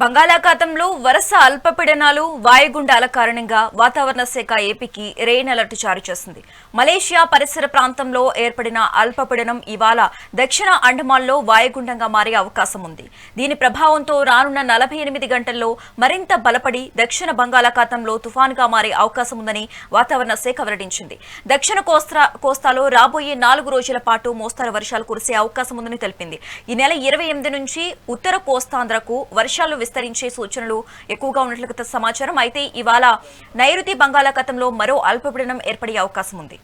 బంగాళాఖాతంలో వరుస అల్పపీడనాలు వాయుగుండాల కారణంగా వాతావరణ శాఖ ఏపీకి రెయిన్ అలర్ట్ జారీ చేసింది. మలేషియా పరిసర ప్రాంతంలో ఏర్పడిన అల్పపీడనం ఇవాళ దక్షిణ అండమాన్లో వాయుగుండంగా మారే అవకాశం ఉంది. దీని ప్రభావంతో రానున్న నలభై ఎనిమిది గంటల్లో మరింత బలపడి దక్షిణ బంగాళాఖాతంలో తుఫాన్గా మారే అవకాశం ఉందని వాతావరణ శాఖ వెల్లడించింది. దక్షిణ కోస్తా కోస్తాలో రాబోయే నాలుగు రోజుల పాటు మోస్తరు వర్షాలు కురిసే అవకాశం ఉందని తెలిపింది. ఈ నెల ఇరవై ఎనిమిది నుంచి ఉత్తర కోస్తాంధ్రకు వర్షాలు విస్తరించే సూచనలు ఎక్కువగా ఉన్నట్లు సమాచారం. అయితే ఇవాళ నైరుతి బంగాళాఖాతంలో మరో అల్పపీడనం ఏర్పడే అవకాశం ఉంది.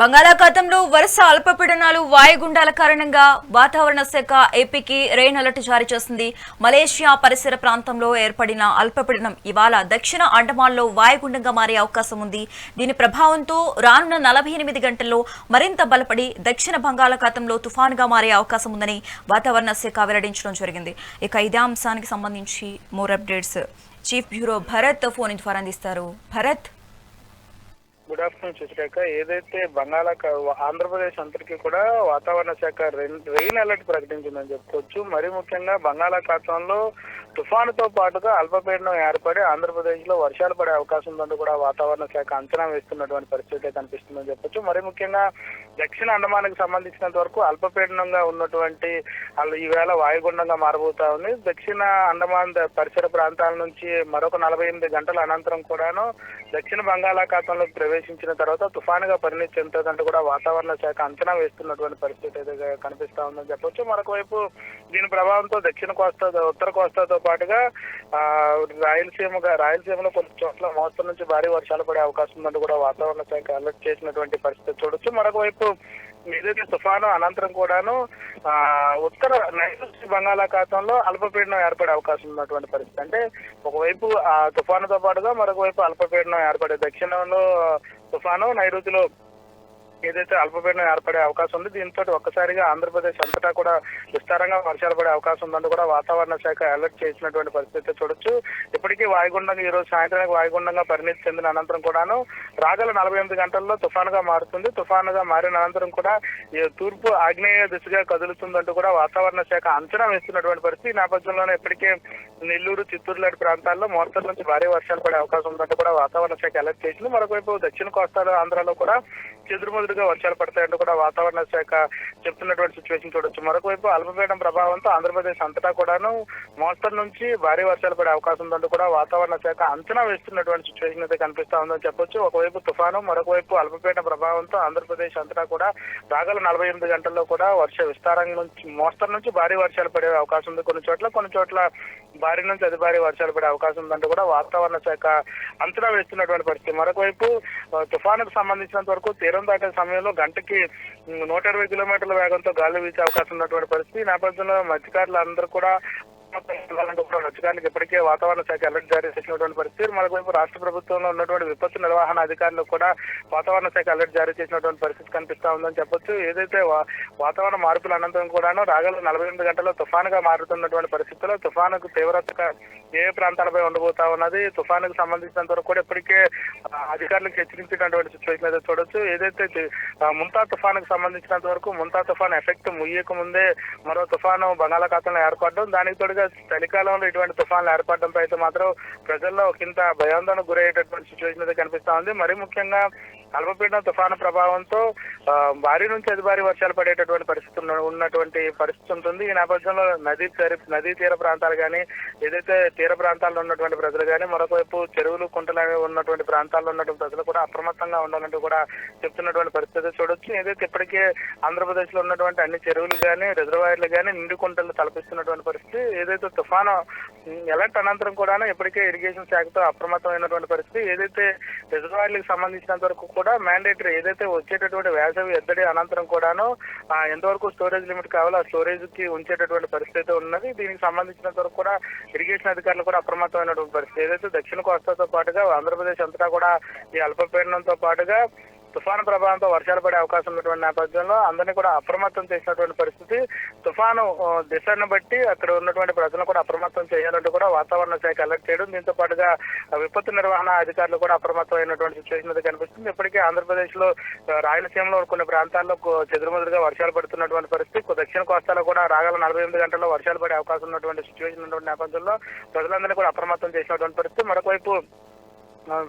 బంగాళాఖాతంలో వరుస అల్పపీడనాలు వాయుగుండాల కారణంగా వాతావరణ శాఖ ఏపీకి రెయిన్ అలర్ట్ జారీ చేసింది. మలేషియా పరిసర ప్రాంతంలో ఏర్పడిన అల్పపీడనం ఇవాళ దక్షిణ అండమాన్లో వాయుగుండంగా మారే అవకాశం ఉంది. దీని ప్రభావంతో రానున్న నలభై ఎనిమిది గంటల్లో మరింత బలపడి దక్షిణ బంగాళాఖాతంలో తుఫానుగా మారే అవకాశం ఉందని వాతావరణ శాఖ వెల్లడించడం జరిగింది. ఇక ఇదే అంశానికి సంబంధించి more updates. Chief bureau Bharat phone ద్వారా అందిస్తారు. భరత్ గుడ్ ఆఫ్టర్నూన్ చూసాక ఏదైతే బంగాళాఖా ఆంధ్రప్రదేశ్ అంతటికీ కూడా వాతావరణ శాఖ రెయిన్ రెయిన్ అలర్ట్ ప్రకటించిందని చెప్పుకోవచ్చు. మరి ముఖ్యంగా బంగాళాఖాతంలో తుఫానుతో పాటుగా అల్పపీడనం ఏర్పడి ఆంధ్రప్రదేశ్లో వర్షాలు పడే అవకాశం ఉందని కూడా వాతావరణ శాఖ అంచనా వేస్తున్నటువంటి పరిస్థితి కనిపిస్తుందని చెప్పొచ్చు. మరి ముఖ్యంగా దక్షిణ అండమానికి సంబంధించినంత వరకు అల్పపీడనంగా ఉన్నటువంటి వాళ్ళు ఈవేళ వాయుగుండంగా మారబోతా ఉంది. దక్షిణ అండమాన్ ద- పరిసర ప్రాంతాల నుంచి మరొక నలభై ఎనిమిది గంటల అనంతరం కూడాను దక్షిణ బంగాళాఖాతంలో ప్రవేశించిన తర్వాత తుఫానుగా పరిణితి చెందుతుందంటూ కూడా వాతావరణ శాఖ అంచనా వేస్తున్నటువంటి పరిస్థితి అయితే కనిపిస్తా ఉందని చెప్పొచ్చు. మరొక వైపు దీని ప్రభావంతో దక్షిణ కోస్తా ఉత్తర కోస్తాతో పాటుగా రాయలసీమ రాయలసీమగా రాయలసీమలో కొన్ని చోట్ల మోస్తరు నుంచి భారీ వర్షాలు పడే అవకాశం ఉందని కూడా వాతావరణ శాఖ అలర్ట్ చేసినటువంటి పరిస్థితి చూడొచ్చు. మరొక వైపు ఏదైతే తుఫాను అనంతరం కూడాను ఆ, ఉత్తర నైరుతి బంగాళాఖాతంలో అల్పపీడనం ఏర్పడే అవకాశం ఉన్నటువంటి పరిస్థితి. అంటే ఒకవైపు ఆ తుఫానుతో పాటుగా మరొక వైపు అల్పపీడనం ఏర్పడే దక్షిణంలో తుఫాను నైరుతిలో ఏదైతే అల్పపీడనం ఏర్పడే అవకాశం ఉంది దీంతో ఒక్కసారిగా ఆంధ్రప్రదేశ్ అంతటా కూడా విస్తారంగా వర్షాలు పడే అవకాశం ఉందని కూడా వాతావరణ శాఖ అలర్ట్ చేసినటువంటి పరిస్థితి చూడొచ్చు. ఇప్పటికీ వాయుగుండంగా ఈ రోజు సాయంత్రానికి వాయుగుండంగా పరిణితి చెందిన అనంతరం కూడాను రాగల నలభై ఎనిమిది గంటల్లో తుఫానుగా మారుతుంది. తుఫానుగా మారిన అనంతరం కూడా తూర్పు ఆగ్నేయ దిశగా కదులుతుందంటూ కూడా వాతావరణ శాఖ అంచనా వేస్తున్నటువంటి పరిస్థితి. ఈ నేపథ్యంలోనే ఇప్పటికే నెల్లూరు చిత్తూరు లాంటి ప్రాంతాల్లో మోస్తరు నుంచి భారీ వర్షాలు పడే అవకాశం ఉందంటూ కూడా వాతావరణ శాఖ అలర్ట్ చేసింది. మరొకవైపు దక్షిణ కోస్తాలో ఆంధ్రాలో కూడా చెదురుమదురుగా వర్షాలు పడతాయంటూ కూడా వాతావరణ శాఖ చెప్తున్నటువంటి సిచ్యువేషన్ చూడొచ్చు. మరొక వైపు అల్పపీడనం ప్రభావంతో ఆంధ్రప్రదేశ్ అంతటా కూడాను మోస్తరు నుంచి భారీ వర్షాలు పడే అవకాశం ఉందంటూ కూడా వాతావరణ శాఖ అంచనా వేస్తున్నటువంటి సిచ్యువేషన్ అయితే కనిపిస్తా ఉందని చెప్పొచ్చు. ఒకవైపు తుఫాను మరొక వైపు అల్పపీడన ప్రభావంతో ఆంధ్రప్రదేశ్ అంతటా కూడా రాగల నలభై ఎనిమిది గంటల్లో కూడా వర్ష విస్తారం నుంచి మోస్తరు నుంచి భారీ వర్షాలు పడే అవకాశం ఉంది. కొన్ని చోట్ల కొన్ని చోట్ల భారీ నుంచి అతి భారీ వర్షాలు పడే అవకాశం ఉందంటూ కూడా వాతావరణ శాఖ అంచనా వేస్తున్నటువంటి పరిస్థితి. మరొకవైపు తుఫానుకు సంబంధించినంత వరకు తీరం దాటే సమయంలో గంటకి నూట ఇరవై కిలోమీటర్ల వేగంతో గాలి వీచే అవకాశం ఉన్నటువంటి పరిస్థితి. ఈ నేపథ్యంలో మత్స్యకారులు అందరూ కూడా వెళ్ళాలంటూ మత్స్యకారులకు ఇప్పటికే వాతావరణ శాఖ అలర్ట్ జారీ చేసినటువంటి పరిస్థితి. మరొక వైపు రాష్ట్ర ప్రభుత్వంలో ఉన్నటువంటి విపత్తు నిర్వహణ అధికారులకు కూడా వాతావరణ శాఖ అలర్ట్ జారీ చేసినటువంటి పరిస్థితి కనిపిస్తా ఉందని చెప్పొచ్చు. ఏదైతే వా- వాతావరణ మార్పుల అనంతరం కూడాను రాగల నలభై ఎనిమిది గంటల్లో తుఫానుగా మారుతున్నటువంటి పరిస్థితుల్లో తుఫానుకు తీవ్రత ఏ ప్రాంతాలపై ఉండబోతా ఉన్నది? తుఫానుకు సంబంధించినంత వరకు కూడా ఇప్పటికే అధికారులకు హెచ్చరించినటువంటి సిచ్యువేషన్ అయితే చూడొచ్చు. ఏదైతే ముంతా తుఫానుకు సంబంధించినంత వరకు ముంతా తుఫాన్ ఎఫెక్ట్ ముయ్యక ముందే మరో తుఫాను బంగాళాఖాతంలో ఏర్పడడం దానికి తోడుగా చలికాలంలో ఇటువంటి తుఫాన్లు ఏర్పడడంపై అయితే మాత్రం ప్రజల్లో కింద భయాందోళన గురయ్యేటటువంటి సిచ్యువేషన్ అయితే కనిపిస్తా ఉంది. మరి ముఖ్యంగా అల్పపీడన తుఫాను ప్రభావంతో భారీ నుంచి అతి భారీ వర్షాలు పడేటటువంటి పరిస్థితి ఉన్నటువంటి పరిస్థితి ఉంటుంది. ఈ నేపథ్యంలో నదీ నదీ తీర ప్రాంతాలు కానీ ఏదైతే తీర ప్రాంతాల్లో ఉన్నటువంటి ప్రజలు కానీ మరొక వైపు చెరువులు కుంటలు అనేవి ఉన్నటువంటి ప్రాంతాల్లో ఉన్నటువంటి ప్రజలు కూడా అప్రమత్తంగా ఉండాలంటూ కూడా చెప్తున్నటువంటి పరిస్థితి చూడొచ్చు. ఏదైతే ఇప్పటికే ఆంధ్రప్రదేశ్లో ఉన్నటువంటి అన్ని చెరువులు కానీ రిజర్వాయర్లు కానీ నిండు కుంటలు తలపిస్తున్నటువంటి పరిస్థితి. ఏదైతే తుఫాను ఎలర్ట్ అనంతరం కూడా ఇప్పటికే ఇరిగేషన్ శాఖతో అప్రమత్తమైనటువంటి పరిస్థితి. ఏదైతే రిజర్వాయర్లకు సంబంధించినంత వరకు కూడా మ్యాండేటరీ ఏదైతే వచ్చేటటువంటి వేసవి ఎద్దడి అనంతరం కూడాను ఎంతవరకు స్టోరేజ్ లిమిట్ కావాలో ఆ స్టోరేజ్కి ఉంచేటటువంటి పరిస్థితి ఉన్నది. దీనికి సంబంధించినంత వరకు కూడా ఇరిగేషన్ అధికారులు కూడా అప్రమత్తమైనటువంటి పరిస్థితి ఏదైతే దక్షిణ కోస్తాతో పాటుగా ఆంధ్రప్రదేశ్ అంతటా కూడా ఈ అల్పపీడనంతో పాటుగా తుఫాను ప్రభావంతో వర్షాలు పడే అవకాశం ఉన్నటువంటి నేపథ్యంలో అందరినీ కూడా అప్రమత్తం చేసినటువంటి పరిస్థితి. తుఫాను దిశను బట్టి అక్కడ ఉన్నటువంటి ప్రజలను కూడా అప్రమత్తం చేయాలంటూ కూడా వాతావరణ శాఖ అలర్ట్ చేయడం దీంతో పాటుగా విపత్తు నిర్వహణ అధికారులు కూడా అప్రమత్తమైనటువంటి సిచ్యువేషన్ అయితే కనిపిస్తుంది. ఇప్పటికే ఆంధ్రప్రదేశ్లో రాయలసీమలో కొన్ని ప్రాంతాల్లో చెదురుమదురుగా వర్షాలు పడుతున్నటువంటి పరిస్థితి. దక్షిణ కోస్తాలో కూడా రాగల నలభై ఎనిమిది గంటల్లో వర్షాలు పడే అవకాశం ఉన్నటువంటి సిచ్యువేషన్ ఉన్నటువంటి నేపథ్యంలో ప్రజలందరినీ కూడా అప్రమత్తం చేసినటువంటి పరిస్థితి. మరొకవైపు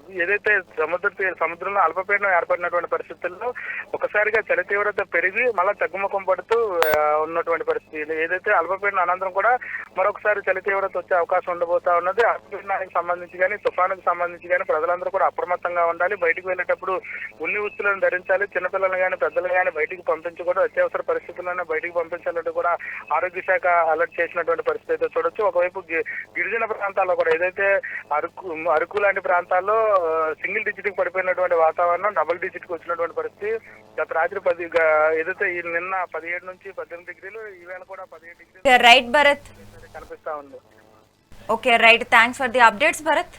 ఏదైతే సముద్ర సముద్రంలో అల్పపీడనం ఏర్పడినటువంటి పరిస్థితుల్లో ఒకసారిగా చలి తీవ్రత పెరిగి మళ్ళీ తగ్గుముఖం పడుతూ ఉన్నటువంటి పరిస్థితి. ఏదైతే అల్పపీడనం అనంతరం కూడా మరొకసారి చలి తీవ్రత వచ్చే అవకాశం ఉండబోతా ఉన్నది. అల్పపీడనానికి సంబంధించి కానీ తుఫానుకు సంబంధించి కానీ ప్రజలందరూ కూడా అప్రమత్తంగా ఉండాలి. బయటికి వెళ్ళేటప్పుడు ఉన్ని ఉత్తులను ధరించాలి. చిన్నపిల్లలు కానీ పెద్దలు కానీ బయటికి పంపించకూడదు అత్యవసర పరిస్థితుల్లోనే బయటికి పంపించాలంటే కూడా ఆరోగ్య శాఖ అలర్ట్ చేసినటువంటి పరిస్థితి అయితే చూడొచ్చు. ఒకవైపు గి- గిరిజన ప్రాంతాల్లో కూడా ఏదైతే అరకు అరకు లాంటి ప్రాంతాల్లో ఆ, సింగిల్ డిజిట్కి పడిపోయినటువంటి వాతావరణం డబుల్ డిజిట్కి వచ్చినటువంటి పరిస్థితి. గత రాత్రి పది ఏదైతే ఈ నిన్న పదిహేడు నుంచి పద్దెనిమిది డిగ్రీలు ఈవేళ కూడా పదిహేడు డిగ్రీలు రైట్ భరత్. కనిపిస్తా ఉంది. Okay right. Thanks for the updates Bharat.